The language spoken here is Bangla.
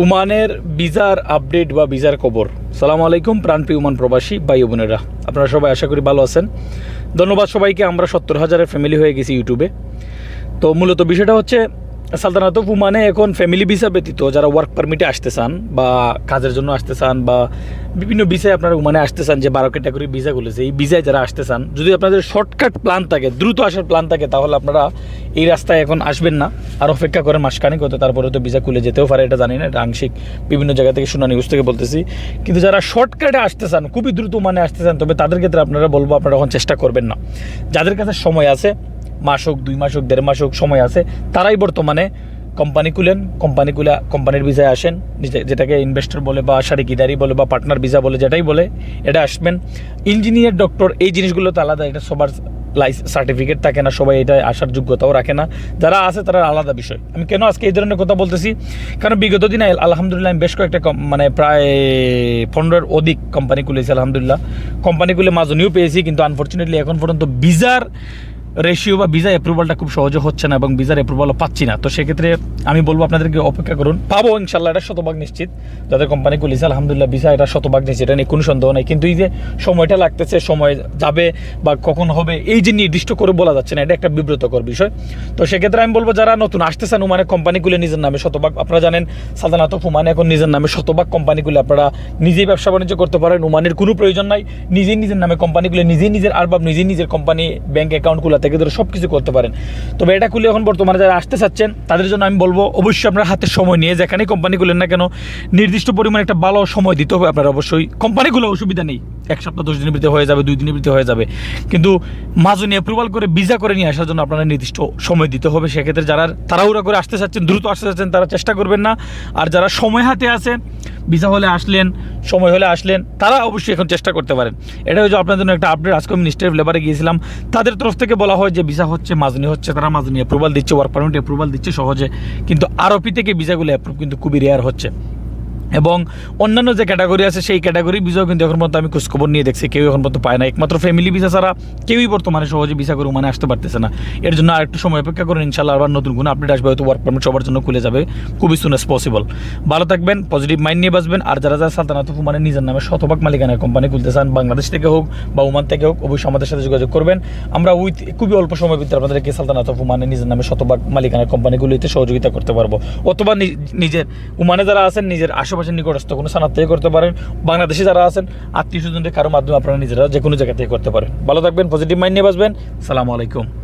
উমানের বিজার আপডেট বা বিজার খবর। সালাম আলাইকুম, প্রাণপ্রিয় উমান প্রবাসী, ভাই বোনেরা। আপনারা সবাই আশা করি ভালো আছেন। ধন্যবাদ সবাইকে, আমরা সত্তর হাজারের ফ্যামিলি হয়ে গেছি ইউটিউবে তো মূলত বিষয়টা হচ্ছে সালতানাত উমানে এখন ফ্যামিলি ভিসা ব্যতীত যারা ওয়ার্ক পারমিটে আসতে চান বা কাজের জন্য আসতে চান বা বিভিন্ন ভিসায় আপনারা উমানে আসতে চান যে বারো ক্যাটাগরি ভিসাগুলো আছে এই ভিসায় যারা আসতে চান, যদি আপনাদের শর্টকাট প্ল্যান থাকে, দ্রুত আসার প্ল্যান থাকে, তাহলে আপনারা এই রাস্তায় এখন আসবেন না। আর অপেক্ষা করেন মাসখানেক হতে তারপরে তো ভিসা খুলে যেতেও পারে, এটা জানি না, এটা আংশিক বিভিন্ন জায়গা থেকে শোনা নিউজ থেকে বলতেছি। কিন্তু যারা শর্টকাটে আসতে চান, খুবই দ্রুত মানে আসতে চান, তবে তাদের ক্ষেত্রে আপনারা বলব, আপনারা এখন চেষ্টা করবেন না। যাদের কাছে সময় আছে মাস হোক দুই মাস হোক দেড় মাস হোক সময় আছে, তারাই বর্তমানে কোম্পানি খুলেন কোম্পানি খুলে কোম্পানির ভিসায় আসেন যেটাকে ইনভেস্টর বলে বা সারিকিদারি বলে বা পার্টনার ভিসা বলে যেটাই বলে, এটা আসবেন। ইঞ্জিনিয়ার ডক্টর এই জিনিসগুলো তো আলাদা, এটা সবার লাইস সার্টিফিকেট থাকে না, সবাই এটা আসার যোগ্যতাও রাখে না। যারা আছে তারা আলাদা বিষয়। আমি কেন আজকে এই ধরনের কথা বলতেছি? কারণ বিগত দিনে আলহামদুলিল্লাহ আমি বেশ কয়েকটা মানে প্রায় পনেরোর অধিক কোম্পানি খুলেছি, আলহামদুলিল্লাহ। কোম্পানি খুলে মাজনীয় পেয়েছি, কিন্তু আনফর্চুনেটলি এখন পর্যন্ত ভিসার রেশিও বা ভিসা অ্যাপ্রুভালটা খুব সহজে হচ্ছে না এবং ভিসার অ্যাপ্রুভালও পাচ্ছি না। তো সেক্ষেত্রে আমি বলব আপনাদেরকে অপেক্ষা করুন। পাবো ইনশাল্লাহ, এটা শতভাগ নিশ্চিত। যাদের কোম্পানি খুলেছে, আলহামদুলিল্লাহ ভিসা এটা শতভাগ নিশ্চিত, এটা নিয়ে কোনো সন্দেহ নেই। কিন্তু এই যে সময়টা লাগতেছে, সময় যাবে বা কখন হবে, এই যে নির্দিষ্ট করে বলা যাচ্ছে না, এটা একটা বিব্রতকর বিষয়। তো সেক্ষেত্রে আমি বলব, যারা নতুন আসতেছেন উমানে কোম্পানিগুলো নিজের নামে শতভাগ, আপনারা জানেন সাধারণত উমানে এখন নিজের নামে শতভাগ কোম্পানিগুলো আপনারা নিজেই ব্যবসা বাণিজ্য করতে পারেন উমানের কোনো প্রয়োজন নাই। নিজেই নিজের নামে কোম্পানিগুলো নিজেই নিজের আরবাব, নিজেই নিজের কোম্পানি ব্যাংক অ্যাকাউন্টগুলো থেকে ধরে সব কিছু করতে পারেন। তবে এটা খুলে এখন বর্তমানে যারা আসতে চাচ্ছেন, তাদের জন্য আমি বলব, অবশ্যই আপনার হাতে সময় নিয়ে যেখানেই কোম্পানি খুলেন না কেন, নির্দিষ্ট পরিমাণে একটা ভালো সময় দিতে হবে আপনার অবশ্যই। কোম্পানিগুলো অসুবিধা নেই। এক সপ্তাহ, দশ দিনের ভিতরে হয়ে যাবে, দুই দিনের ভিতরে হয়ে যাবে। কিন্তু মাজনি অ্যাপ্রুভাল করে ভিসা করে নিয়ে আসার জন্য আপনারা নির্দিষ্ট সময় দিতে হবে। সেক্ষেত্রে যারা তাড়াহুড়া করে আসতে চাচ্ছেন, দ্রুত আসতে চাচ্ছেন, তারা চেষ্টা করবেন না। আর যারা সময় হাতে আছে ভিসা হলে আসলেন, সময় হলে আসলেন, তারা অবশ্যই এখন চেষ্টা করতে পারেন। এটা হচ্ছে আপনার জন্য একটা আপডেট আজকে মিনিস্টার লেবারে গিয়েছিলাম। তাদের তরফ থেকে বলা হয় যে ভিসা হচ্ছে মাজনি হচ্ছে, তারা মাজনি অ্যাপ্রুভাল দিচ্ছে ওয়ার্ক পারমিট অ্যাপ্রুভাল দিচ্ছে সহজে। কিন্তু আরওপি থেকে ভিসাগুলো অ্যাপ্রুভ কিন্তু খুবই রেয়ার হচ্ছে। এবং অন্যান্য যে ক্যাটাগরি আছে, সেই ক্যাটাগরি ভিসাও কিন্তু এখন পর্যন্ত আমি খোঁজখবর নিয়ে দেখছি। কেউ এখন পর্যন্ত পায় না একমাত্র ফ্যামিলি ভিসা ছাড়া কেউই বর্তমানে সহজে ভিসা করে মানে আসতে পারতেছে না। এর জন্য আরেকটু সময় অপেক্ষা করুন ইনশাল্লাহ আবার নতুন কোনো আপডেট আসবে। হয়তো ওয়ার্ক পারমিট সবার জন্য খুলে যাবে, খুবই সুন এস পসিবল ভালো থাকবেন পজিটিভ মাইন্ড নিয়ে বাসবেন আর যারা যারা সালতানাত মানে নিজের নামে শতভাগ মালিকানার কোম্পানি খুলতে চান, বাংলাদেশ থেকে হোক বা ওমান থেকে হোক, অবশ্যই আমাদের সাথে যোগাযোগ করবেন। আমরা উইথ খুবই অল্প সময়ের ভিতরে আপনাদেরকে সালতানাত মানে নিজের নামে শতভাগ মালিকানার কোম্পানিগুলিতে সহযোগিতা করতে পারব। অথবা নিজের উমানে যারা আছেন, নিজের আশেপাশে নিকটস্থ কোনো স্থানার থেকে করতে পারেন। বাংলাদেশে যারা আছেন, আত্মীয় স্বজনদের কারও মাধ্যমে আপনারা নিজেরা যে কোনো জায়গা থেকে করতে পারেন। ভালো থাকবেন পজিটিভ মাইন্ড নিয়ে বাসবেন সালামু আলাইকুম।